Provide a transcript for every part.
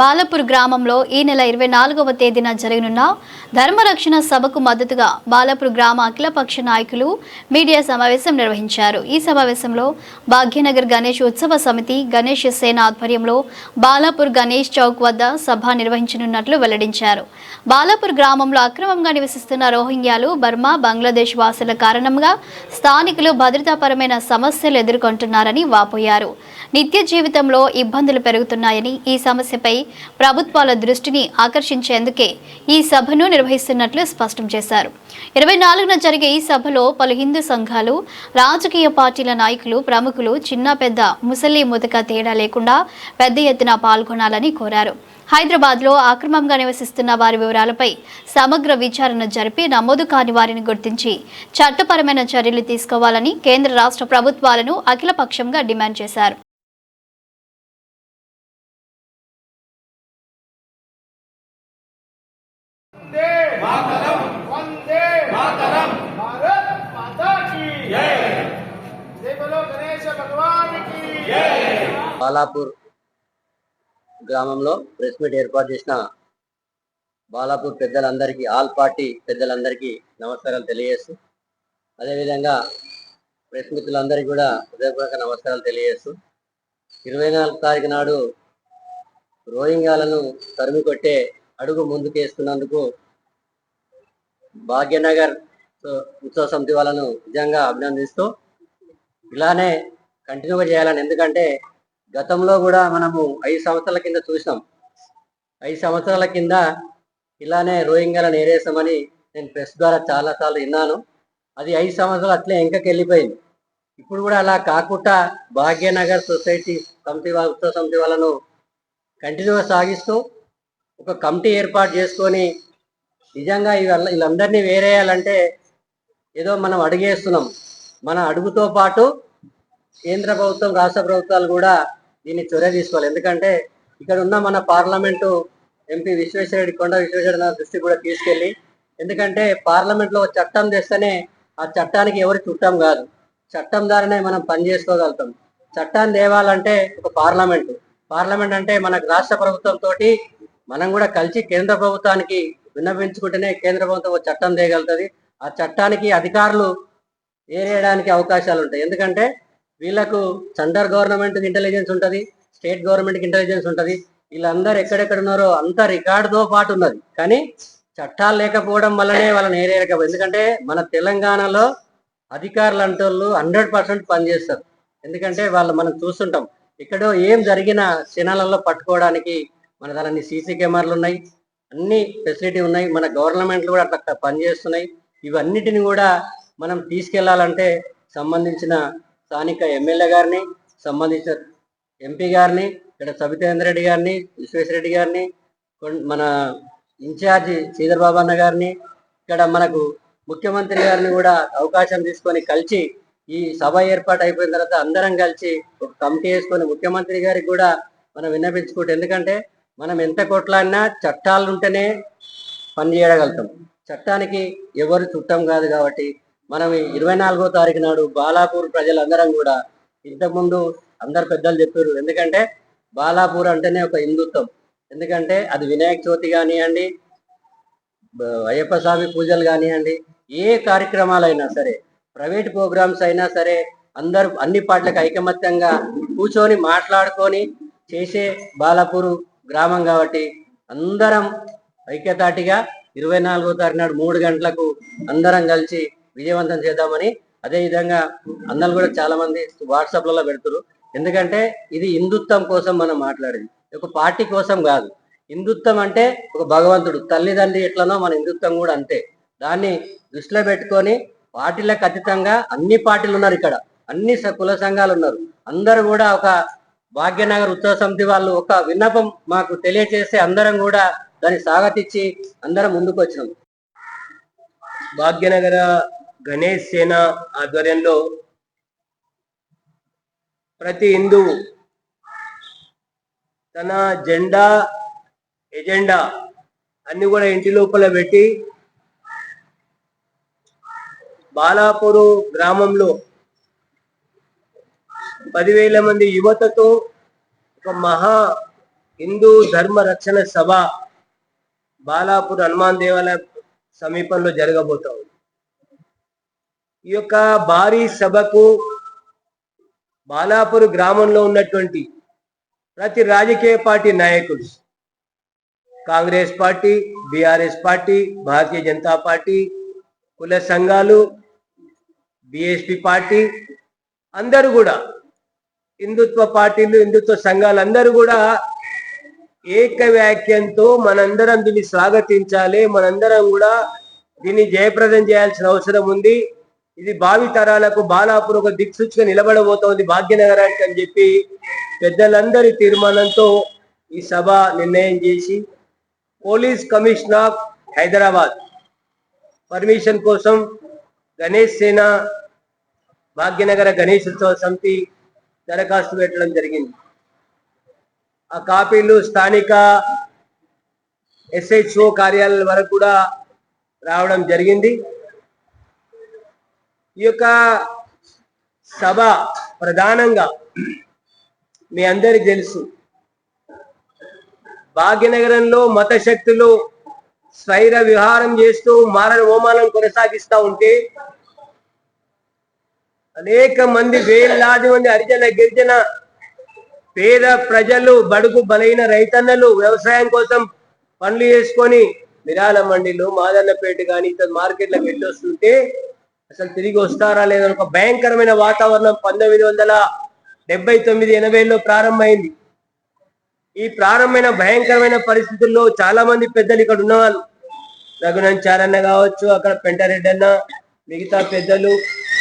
బాలపూర్ గ్రామంలో ఈ నెల ఇరవై నాలుగవ తేదీన జరగనున్న ధర్మరక్షణ సభకు మద్దతుగా బాలపూర్ గ్రామ అఖిలపక్ష నాయకులు మీడియా సమావేశం నిర్వహించారు. ఈ సమావేశంలో భాగ్యనగర్ గణేష్ ఉత్సవ సమితి గణేష్ సేన ఆధ్వర్యంలో బాలాపూర్ గణేష్ చౌక్ వద్ద సభ నిర్వహించనున్నట్లు వెల్లడించారు. బాలాపూర్ గ్రామంలో అక్రమంగా నివసిస్తున్న రోహింగ్యాలు బర్మా బంగ్లాదేశ్ వాసుల కారణంగా స్థానికులు భద్రతాపరమైన సమస్యలు ఎదుర్కొంటున్నారని వాపోయారు. నిత్య జీవితంలో ఇబ్బందులు పెరుగుతున్నాయని ఈ సమస్యపై ప్రభుత్వాల దృష్టిని ఆకర్షించేందుకే ఈ సభను నిర్వహిస్తున్నట్లు స్పష్టం చేశారు. ఇరవై నాలుగున జరిగే ఈ సభలో పలు హిందూ సంఘాలు రాజకీయ పార్టీల నాయకులు ప్రముఖులు చిన్న పెద్ద ముసలి ముదక తేడా లేకుండా పెద్ద ఎత్తున పాల్గొనాలని కోరారు. హైదరాబాద్లో అక్రమంగా నివసిస్తున్న వారి వివరాలపై సమగ్ర విచారణ జరిపి నమోదు కాని వారిని గుర్తించి చట్టపరమైన చర్యలు తీసుకోవాలని కేంద్ర రాష్ట్ర ప్రభుత్వాలను అఖిలపక్షంగా డిమాండ్ చేశారు. బాలాపూర్ గ్రామంలో ప్రెస్ మీట్ ఏర్పాటు చేసిన బాలాపూర్ పెద్దలందరికీ ఆల్ పార్టీ పెద్దలందరికీ నమస్కారాలు తెలియజేస్తూ అదేవిధంగా ప్రెస్ మిత్రులందరికీ కూడా హృదయపూర్వక నమస్కారాలు తెలియజేస్తూ ఇరవై నాలుగు తారీఖు నాడు రోహింగ్యాలను తరిమి కొట్టే అడుగు ముందుకేస్తున్నందుకు భాగ్యనగర్ ఉత్సవ సమితి వాళ్ళను నిజంగా అభినందిస్తూ ఇలానే కంటిన్యూగా చేయాలని. ఎందుకంటే గతంలో కూడా మనము ఐదు సంవత్సరాల కింద చూసినాం. ఐదు సంవత్సరాల కింద ఇలానే రోహింగ్యాలను ఏరేసామని నేను ప్రెస్ ద్వారా చాలాసార్లు విన్నాను. అది ఐదు సంవత్సరాలు అట్లే ఇంకా వెళ్ళిపోయింది. ఇప్పుడు కూడా అలా కాకుండా భాగ్యనగర్ సొసైటీ సమితి ఉత్సవ సమితి వాళ్ళను కంటిన్యూగా సాగిస్తూ ఒక కమిటీ ఏర్పాటు చేసుకొని నిజంగా వీళ్ళ వీళ్ళందరినీ వేరేయాలంటే ఏదో మనం అడిగేస్తున్నాం. మన అడుగుతో పాటు కేంద్ర ప్రభుత్వం రాష్ట్ర ప్రభుత్వాలు కూడా దీన్ని చొరవ తీసుకోవాలి. ఎందుకంటే ఇక్కడ ఉన్న మన పార్లమెంటు ఎంపీ విశ్వేశ్వరరెడ్డి కొండ విశ్వేశ్వరరెడ్డి దృష్టి కూడా తీసుకెళ్ళి ఎందుకంటే పార్లమెంట్లో చట్టం తెస్తేనే ఆ చట్టానికి ఎవరు చుట్టం కాదు. చట్టం ద్వారానే మనం పని చేసుకోగలుగుతాం. చట్టాన్ని తేవాలంటే ఒక పార్లమెంటు. పార్లమెంట్ అంటే మనకు రాష్ట్ర ప్రభుత్వం తోటి మనం కూడా కలిసి కేంద్ర ప్రభుత్వానికి విన్నవించుకుంటేనే కేంద్ర ప్రభుత్వం ఒక చట్టం తేయగలుగుతుంది ఆ చట్టానికి అధికారులు ఏరేయడానికి అవకాశాలు ఉంటాయి. ఎందుకంటే వీళ్ళకు సెంట్రల్ గవర్నమెంట్ ఇంటెలిజెన్స్ ఉంటుంది స్టేట్ గవర్నమెంట్కి ఇంటెలిజెన్స్ ఉంటుంది. వీళ్ళందరూ ఎక్కడెక్కడ ఉన్నారో అంత రికార్డుతో పాటు ఉన్నది. కానీ చట్టాలు లేకపోవడం వల్లనే వాళ్ళని ఏరేయకపో ఎందుకంటే మన తెలంగాణలో అధికారులు అంటే హండ్రెడ్ పర్సెంట్ పనిచేస్తారు. ఎందుకంటే వాళ్ళు మనం చూస్తుంటాం ఇక్కడో ఏం జరిగిన క్షణాలలో పట్టుకోవడానికి మన దాని సీసీ కెమెరాలు ఉన్నాయి. అన్ని ఫెసిలిటీ ఉన్నాయి. మన గవర్నమెంట్లు కూడా అట్లా పనిచేస్తున్నాయి. ఇవన్నిటిని కూడా మనం తీసుకెళ్ళాలంటే సంబంధించిన స్థానిక ఎమ్మెల్యే గారిని సంబంధించిన ఎంపీ గారిని ఇక్కడ సబితేంద్ర రెడ్డి గారిని విశ్వేశ్వరరెడ్డి గారిని మన ఇన్ఛార్జి శ్రీధర్ బాబు అన్న గారిని ఇక్కడ మనకు ముఖ్యమంత్రి గారిని కూడా అవకాశం తీసుకొని కలిసి ఈ సభ ఏర్పాటు అయిపోయిన తర్వాత అందరం కలిసి ఒక కమిటీ వేసుకొని ముఖ్యమంత్రి గారికి కూడా మనం విన్నపించుకుంటే ఎందుకంటే మనం ఎంత కొట్లాడినా చట్టాలు ఉంటేనే పని చేయగలుగుతాం. చట్టానికి ఎవరు చుట్టం కాదు కాబట్టి మనం ఇరవై నాలుగో తారీఖు నాడు బాలాపూర్ ప్రజలందరం కూడా ఇంతకుముందు అందరు పెద్దలు చెప్పారు. ఎందుకంటే బాలాపూర్ అంటేనే ఒక హిందుత్వం. ఎందుకంటే అది వినాయక చవితి కానివ్వండి అయ్యప్ప స్వామి పూజలు కానివ్వండి ఏ కార్యక్రమాలైనా సరే ప్రైవేట్ ప్రోగ్రామ్స్ అయినా సరే అందరు అన్ని పాటలకు ఐకమత్యంగా కూర్చొని మాట్లాడుకొని చేసే బాలాపూరు గ్రామం కాబట్టి అందరం ఐక్యతాటిగా ఇరవై నాలుగో తారీఖు నాడు మూడు గంటలకు అందరం కలిసి విజయవంతం చేద్దామని అదేవిధంగా అందరు కూడా చాలా మంది వాట్సాప్లలో పెడుతున్నారు ఎందుకంటే ఇది హిందుత్వం కోసం మనం మాట్లాడేది. ఒక పార్టీ కోసం కాదు. హిందుత్వం అంటే ఒక భగవంతుడు. తల్లిదండ్రి ఎట్లనో మన హిందుత్వం కూడా అంతే. దాన్ని దృష్టిలో పెట్టుకొని పార్టీలకు అతీతంగా అన్ని పార్టీలు ఉన్నారు ఇక్కడ. అన్ని స- కుల సంఘాలు ఉన్నారు. అందరూ కూడా ఒక భాగ్యనగర్ ఉత్సవ సమితి వాళ్ళు ఒక విన్నపం మాకు తెలియజేస్తే అందరం కూడా దాన్ని స్వాగతించి అందరం ముందుకు వచ్చినాం భాగ్యనగర గణేష్ సేన ఆధ్వర్యంలో ప్రతి హిందువు తన జెండా ఎజెండా అన్ని కూడా ఇంటి లోపల పెట్టి బాలాపూరు గ్రామంలో పదివేల మంది యువతతో ఒక మహా హిందూ ధర్మ రక్షణ సభ బాలాపూర్ హనుమాన్ దేవాలయ సమీపంలో జరగబోతా ఉంది. ఈ యొక్క భారీ సభకు బాలాపూర్ గ్రామంలో ఉన్నటువంటి ప్రతి రాజకీయ పార్టీ నాయకులు Congress party BRS party Bharatiya Janata party కుల సంఘాలు బిఎస్పి పార్టీ అందరూ కూడా హిందుత్వ పార్టీలు హిందుత్వ సంఘాలు అందరూ కూడా ఏక వ్యాఖ్యంతో మనందరం దీన్ని స్వాగతించాలి. మనందరం కూడా దీన్ని జయప్రదం చేయాల్సిన అవసరం ఉంది. ఇది భావి తరాలకు బాలాపూర్ ఒక దిక్సూచిగా నిలబడబోతోంది భాగ్యనగరానికి అని చెప్పి పెద్దలందరి తీర్మానంతో ఈ సభ నిర్ణయం చేసి police commissioner of Hyderabad permission కోసం గణేష్ సేన భాగ్యనగర గణేష్ ఉత్సవ సమితి దరఖాస్తు పెట్టడం జరిగింది. ఆ కాపీలు స్థానిక ఎస్హెచ్ఓ కార్యాలయాల వరకు కూడా రావడం జరిగింది. ఈ యొక్క సభ ప్రధానంగా మీ అందరికి తెలుసు. భాగ్యనగరంలో మత శక్తులు స్వైర విహారం చేస్తూ మారణ హోమాలను కొనసాగిస్తా ఉంటే అనేక మంది వేలాది మంది హరిజన గిరిజన పేద ప్రజలు బడుగు బలైన రైతన్నలు వ్యవసాయం కోసం పనులు చేసుకొని మిరాల మండిలో మాదన్నపేట కానీ ఇతర మార్కెట్లకు వెళ్ళి వస్తుంటే అసలు తిరిగి వస్తారా లేదా ఒక భయంకరమైన వాతావరణం పంతొమ్మిది వందల డెబ్బై తొమ్మిది ఎనభైలో ప్రారంభమైంది. ఈ ప్రారంభమైన భయంకరమైన పరిస్థితుల్లో చాలా మంది పెద్దలు ఇక్కడ ఉన్నవాళ్ళు. రఘునంచారన్న కావచ్చు అక్కడ పెంటారెడ్డి అన్న మిగతా పెద్దలు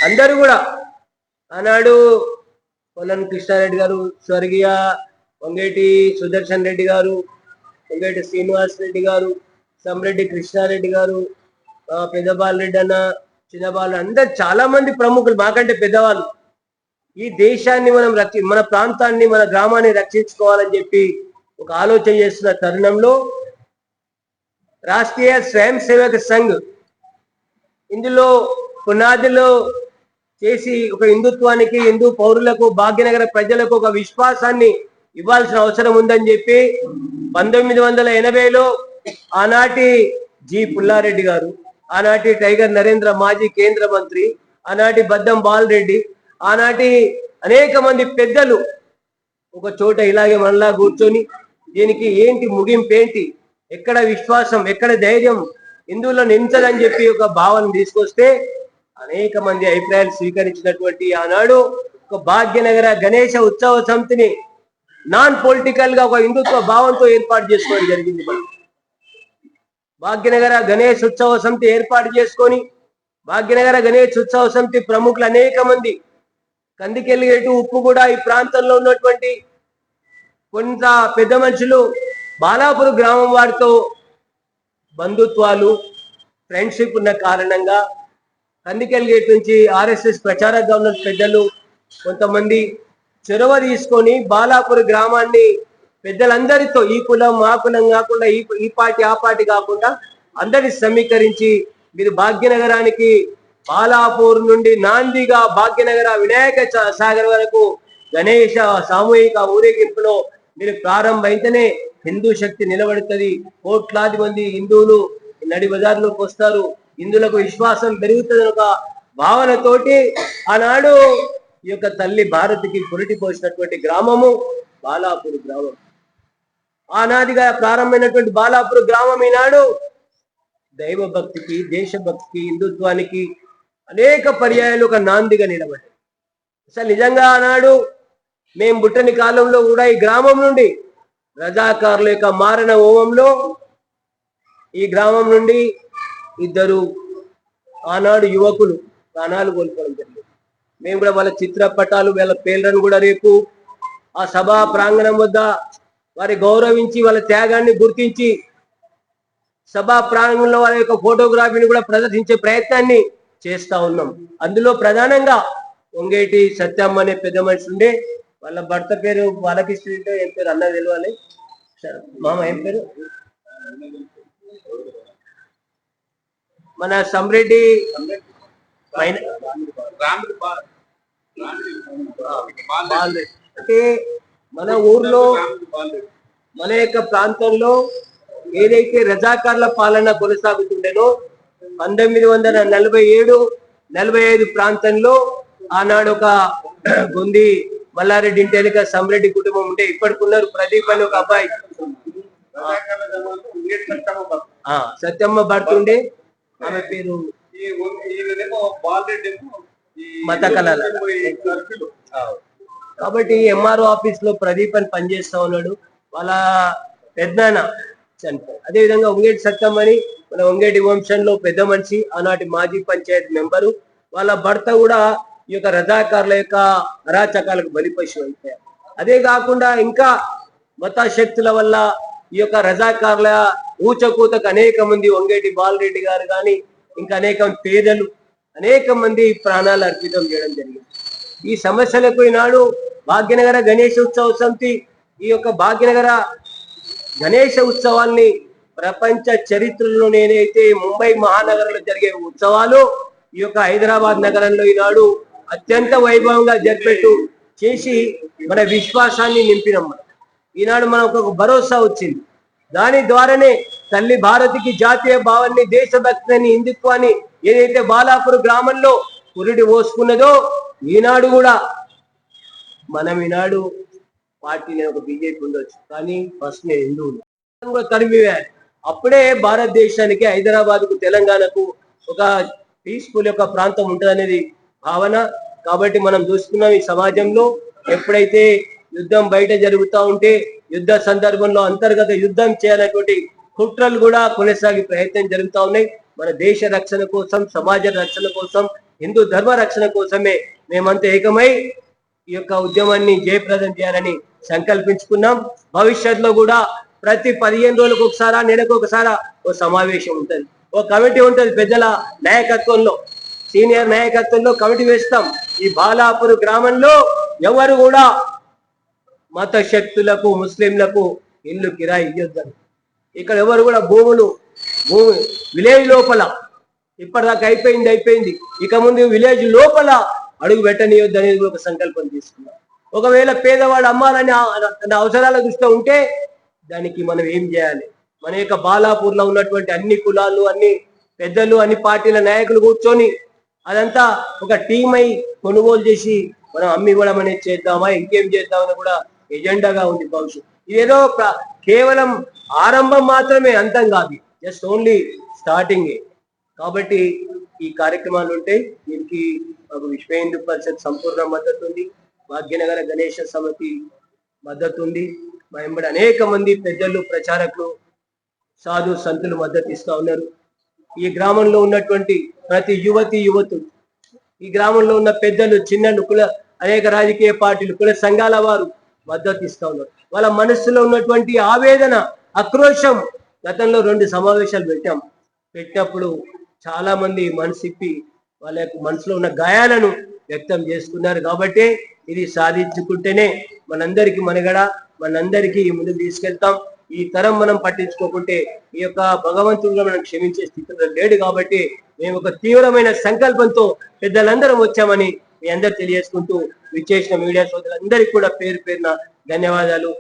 అందరూ కూడా ఆనాడు పొలం కృష్ణారెడ్డి గారు స్వర్గీయ వంగేటి సుదర్శన్ రెడ్డి గారు వంగేటి శ్రీనివాస్ రెడ్డి గారు సమ్రెడ్డి కృష్ణారెడ్డి గారు ఆ, అన్న చిన్నబాలు అందరు చాలా మంది ప్రముఖులు మాకంటే పెద్దవాళ్ళు. ఈ దేశాన్ని మనం రక్షి మన ప్రాంతాన్ని మన గ్రామాన్ని రక్షించుకోవాలని చెప్పి ఒక ఆలోచన చేస్తున్న తరుణంలో రాష్ట్రీయ స్వయం సేవక సంఘ్ ఇందులో పునాదిలో చేసి ఒక హిందుత్వానికి హిందూ పౌరులకు భాగ్యనగర ప్రజలకు ఒక విశ్వాసాన్ని ఇవ్వాల్సిన అవసరం ఉందని చెప్పి పంతొమ్మిది వందల ఎనభైలో ఆనాటి జి పుల్లారెడ్డి గారు ఆనాటి టైగర్ నరేంద్ర మాజీ కేంద్ర మంత్రి ఆనాటి బద్దం బాలరెడ్డి ఆనాటి అనేక మంది పెద్దలు ఒక చోట ఇలాగే మనలా కూర్చొని దీనికి ఏంటి ముగింపు ఏంటి ఎక్కడ విశ్వాసం ఎక్కడ ధైర్యం హిందువుల్లో నించదని చెప్పి ఒక భావన తీసుకొస్తే అనేక మంది అభిప్రాయాలు స్వీకరించినటువంటి ఆనాడు ఒక భాగ్యనగర గణేష ఉత్సవ సమితిని నాన్ పొలిటికల్గా ఒక హిందుత్వ భావంతో ఏర్పాటు చేసుకోవడం జరిగింది మనం భాగ్యనగర గణేష్ ఉత్సవ సమితి ఏర్పాటు చేసుకొని భాగ్యనగర గణేష్ ఉత్సవ సమితి ప్రముఖులు అనేక మంది కందికెళ్ళేటు ఉప్పు కూడా ఈ ప్రాంతంలో ఉన్నటువంటి కొంత పెద్ద మనుషులు బాలాపూర్ గ్రామం వారితో బంధుత్వాలు ఫ్రెండ్షిప్ ఉన్న కారణంగా కందికెల్ గేట్ నుంచి ఆర్ఎస్ఎస్ ప్రచార గవర్నర్ పెద్దలు కొంతమంది చొరవ తీసుకొని బాలాపూర్ గ్రామాన్ని పెద్దలందరితో ఈ కులం ఆ కులం కాకుండా ఈ ఈ పార్టీ ఆ పార్టీ కాకుండా అందరి సమీకరించి మీరు భాగ్యనగరానికి బాలాపూర్ నుండి నాందిగా భాగ్యనగర వినాయక చ- సాగర్ వరకు గణేష సామూహిక ఊరేగింపులో మీరు ప్రారంభమైతేనే హిందూ శక్తి నిలబడుతుంది. కోట్లాది మంది హిందువులు నడి బజార్లోకి వస్తారు. ఇందులకు విశ్వాసం పెరుగుతుంది ఒక భావనతోటి ఆనాడు ఈ యొక్క తల్లి భారతికి పురిటి పోసినటువంటి గ్రామము బాలాపూర్ గ్రామం. ఆనాదిగా ప్రారంభమైనటువంటి బాలాపూర్ గ్రామం ఈనాడు దైవ భక్తికి దేశభక్తికి హిందుత్వానికి అనేక పర్యాయాలు ఒక నాందిగా నిలబడి అసలు నిజంగా ఆనాడు మేము బుట్టని కాలంలో కూడా ఈ గ్రామం నుండి రజాకారుల యొక్క మారణ హోమంలో ఈ గ్రామం నుండి ఇద్దరు ఆనాడు యువకులు ప్రాణాలు కోల్పోవడం జరిగింది. మేము కూడా వాళ్ళ చిత్రపటాలు వాళ్ళ పేర్లను కూడా రేపు ఆ సభా ప్రాంగణం వద్ద వారి గౌరవించి వాళ్ళ త్యాగాన్ని గుర్తించి సభా ప్రాంగణంలో వారి యొక్క ఫోటోగ్రఫీని కూడా ప్రదర్శించే ప్రయత్నాన్ని చేస్తా ఉన్నాం. అందులో ప్రధానంగా వంగేటి సత్యమ్మ అనే పెద్ద మనిషి ఉండే. వాళ్ళ భర్త పేరు బాలకృష్ణ ఏం పేరు? అన్న తెలియాలి మామ ఏం పేరు? మన సమ్రెడ్డి. అంటే మన ఊర్లో మన యొక్క ప్రాంతంలో ఏదైతే రజాకార్ల పాలన కొనసాగుతుండేనో పంతొమ్మిది వందల నలభై ఏడు నలభై ఐదు ప్రాంతంలో ఆనాడు ఒక గుంది మల్లారెడ్డి ఇంటి వెనుక సమరెడ్డి కుటుంబం ఉంటే ఇప్పటికున్నారు ప్రదీప్ అని ఒక అబ్బాయి సత్యమ్మ భర్తుండే ఆమె పేరు మత కళల కాబట్టి ఎంఆర్ఓ ఆఫీస్లో ప్రదీప్ అని పనిచేస్తా ఉన్నాడు. వాళ్ళ పెద్దనాన్న చనిపోయారు అదే విధంగా ఉంగేటి సత్తమ్మని మన ఉంగేటి వంశంలో పెద్ద మనిషి ఆనాటి మాజీ పంచాయత్ మెంబరు. వాళ్ళ భర్త కూడా ఈ యొక్క రజాకారుల యొక్క అరాచకాలకు బలిపశు అయిపోయారు అదే కాకుండా ఇంకా మత శక్తుల వల్ల ఈ యొక్క రజాకారుల ఊచకూతకు అనేక మంది వంగేటి బాలరెడ్డి గారు కానీ ఇంకా అనేక పేదలు అనేక మంది ప్రాణాలు అర్పితం చేయడం జరిగింది. ఈ సమస్యలకు ఈనాడు భాగ్యనగర గణేష ఉత్సవ సమితి ఈ యొక్క భాగ్యనగర గణేష ఉత్సవాల్ని ప్రపంచ చరిత్రలో నేనైతే ముంబై మహానగరంలో జరిగే ఉత్సవాలు ఈ యొక్క హైదరాబాద్ నగరంలో ఈనాడు అత్యంత వైభవంగా జరిపెట్టు చేసి మన విశ్వాసాన్ని నింపినాం ఈనాడు మనకు ఒక భరోసా వచ్చింది. దాని ద్వారానే తల్లి భారతికి జాతీయ భావాన్ని దేశభక్తిని హిందుత్వాన్ని ఏదైతే బాలాపూర్ గ్రామంలో పురుడి పోసుకున్నదో ఈనాడు కూడా మనం ఈనాడు పార్టీ ఒక బీజేపీ ఉండొచ్చు. కానీ ఫస్ట్ నేను హిందువులు కూడా తరిమివేయాలి. అప్పుడే భారతదేశానికి హైదరాబాద్కు తెలంగాణకు ఒక పీస్ఫుల్ యొక్క ప్రాంతం ఉంటుందనేది భావన. కాబట్టి మనం చూస్తున్నాం ఈ సమాజంలో ఎప్పుడైతే యుద్ధం బయట జరుగుతూ ఉంటే యుద్ధ సందర్భంలో అంతర్గత యుద్ధం చేయాలనేటువంటి కుట్రలు కూడా కొనసాగే ప్రయత్నం జరుగుతూ ఉన్నాయి. మన దేశ రక్షణ కోసం సమాజ రక్షణ కోసం హిందూ ధర్మ రక్షణ కోసమే మేమంతా ఏకమై ఈ యొక్క ఉద్యమాన్ని జయప్రదం చేయాలని సంకల్పించుకున్నాం. భవిష్యత్తులో కూడా ప్రతి పదిహేను రోజులకు ఒకసారా నెలకు ఒకసారా ఓ సమావేశం ఉంటుంది. ఓ కమిటీ ఉంటుంది పెద్దల నాయకత్వంలో సీనియర్ నాయకత్వంలో కమిటీ వేస్తాం. ఈ బాలాపూర్ గ్రామంలో ఎవరు కూడా మత శక్తులకు ముస్లింలకు ఇల్లు కిరాయి ఇయ్యొద్దని. ఇక్కడ ఎవరు కూడా భూములు భూమి విలేజ్ లోపల ఇప్పటిదాకా అయిపోయింది అయిపోయింది. ఇక ముందు విలేజ్ లోపల అడుగు పెట్టనియొద్దు అనేది కూడా ఒక సంకల్పం తీసుకున్నాం. ఒకవేళ పేదవాడు అమ్మాలని తన అవసరాల దృష్టిలో ఉంటే దానికి మనం ఏం చేయాలి? మన యొక్క బాలాపూర్లో ఉన్నటువంటి అన్ని కులాలు అన్ని పెద్దలు అన్ని పార్టీల నాయకులు కూర్చొని అదంతా ఒక టీం అయి కొనుగోలు చేసి మనం అమ్మి ఇవ్వడం అనేది చేద్దామా? ఇంకేం చేద్దామని కూడా ఎజెండాగా ఉంది భవిష్యత్ ఇదేదో కేవలం ఆరంభం మాత్రమే అంతం కాదు. జస్ట్ ఓన్లీ స్టార్టింగ్ కాబట్టి ఈ కార్యక్రమాలు ఉంటాయి దీనికి మాకు విశ్వ హిందూ పరిషత్ సంపూర్ణ మద్దతు ఉంది. భాగ్యనగర గణేష సమితి మద్దతు ఉంది. మా వెంబడి అనేక మంది పెద్దలు ప్రచారకులు సాధు సంతులు మద్దతు ఇస్తూ ఉన్నారు. ఈ గ్రామంలో ఉన్నటువంటి ప్రతి యువతి యువతులు ఈ గ్రామంలో ఉన్న పెద్దలు చిన్నలు కుల అనేక రాజకీయ పార్టీలు కుల సంఘాల వారు మద్దతు ఇస్తా ఉన్నారు. వాళ్ళ మనస్సులో ఉన్నటువంటి ఆవేదన ఆక్రోశం. గతంలో రెండు సమావేశాలు పెట్టాం. పెట్టినప్పుడు చాలా మంది మనసిప్పి వాళ్ళ యొక్క మనసులో ఉన్న గాయాలను వ్యక్తం చేసుకున్నారు. కాబట్టి ఇది సాధించుకుంటేనే మనందరికీ మనగడ మనందరికీ ముందుకు తీసుకెళ్తాం. ఈ తరం మనం పట్టించుకోకుంటే ఈ యొక్క భగవంతుడిగా మనం క్షమించే స్థితిలో లేడు కాబట్టి మేము ఒక తీవ్రమైన సంకల్పంతో పెద్దలందరం వచ్చామని మీ అందరు తెలియజేసుకుంటూ విచ్చేసిన మీడియా సోదరులందరికీ కూడా పేరు పేరున ధన్యవాదాలు.